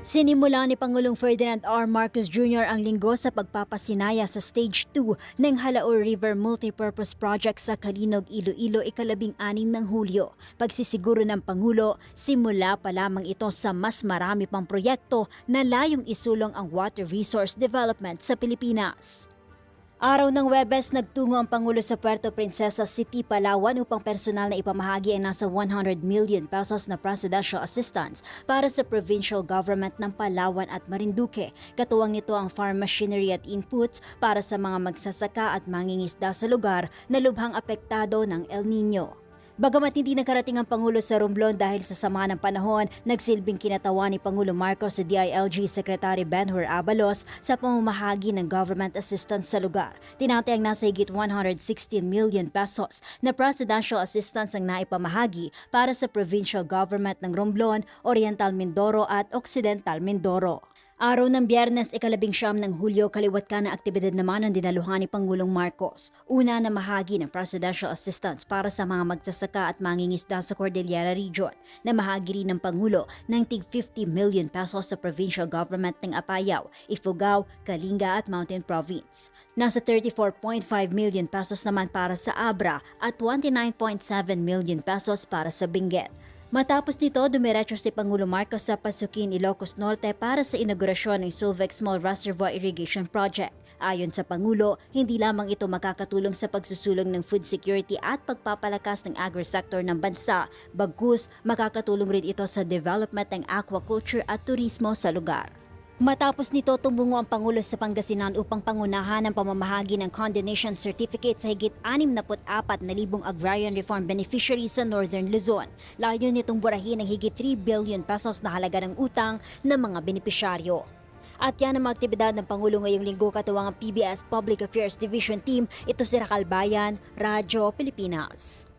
Sinimula ni Pangulong Ferdinand R. Marcos Jr. ang linggo sa pagpapasinaya sa Stage 2 ng Halaur River Multipurpose Project sa Kalinog, Iloilo ikalabing anim ng Hulyo. Pagsisiguro ng Pangulo, simula pa lamang ito sa mas marami pang proyekto na layong isulong ang water resource development sa Pilipinas. Araw ng Webes, nagtungo ang Pangulo sa Puerto Princesa City, Palawan upang personal na ipamahagi ang nasa 100 million pesos na presidential assistance para sa provincial government ng Palawan at Marinduque. Katuwang nito ang farm machinery at inputs para sa mga magsasaka at mangingisda sa lugar na lubhang apektado ng El Nino. Bagamat hindi nakarating ang Pangulo sa Romblon dahil sa sama ng panahon, nagsilbing kinatawa ni Pangulo Marcos sa DILG Secretary Benhur Abalos sa pamamahagi ng government assistance sa lugar. Tinatayang nasa higit 160 million pesos na presidential assistance ang naipamahagi para sa provincial government ng Romblon, Oriental Mindoro at Occidental Mindoro. Araw ng biyernes, ikalabing siyam ng Hulyo, kaliwat ka na aktibidad naman ang dinaluhan ni Pangulong Marcos. Una na mahagi ng presidential assistance para sa mga magsasaka at mangingisda sa Cordillera Region, na mahagi rin ng Pangulo ng tig 50 million pesos sa provincial government ng Apayao, Ifugao, Kalinga at Mountain Province. Nasa 34.5 million pesos naman para sa Abra at 29.7 million pesos para sa Benguet. Matapos nito, dumiretso si Pangulo Marcos sa Pasukin, Ilocos Norte para sa inaugurasyon ng Sulvex Small Reservoir Irrigation Project. Ayon sa Pangulo, hindi lamang ito makakatulong sa pagsusulong ng food security at pagpapalakas ng agri-sector ng bansa, bagkus makakatulong rin ito sa development ng aquaculture at turismo sa lugar. Matapos nito, tumungo ang Pangulo sa Pangasinan upang pangunahan ang pamamahagi ng condonation certificate sa higit 64,000 agrarian reform beneficiaries sa Northern Luzon. Layo nitong burahin ang higit 3 billion pesos na halaga ng utang ng mga benepisyaryo. At yan ang mga aktibidad ng Pangulo ngayong linggo katuwang ang PBS Public Affairs Division Team. Ito si Rakal Bayan, Radyo Pilipinas.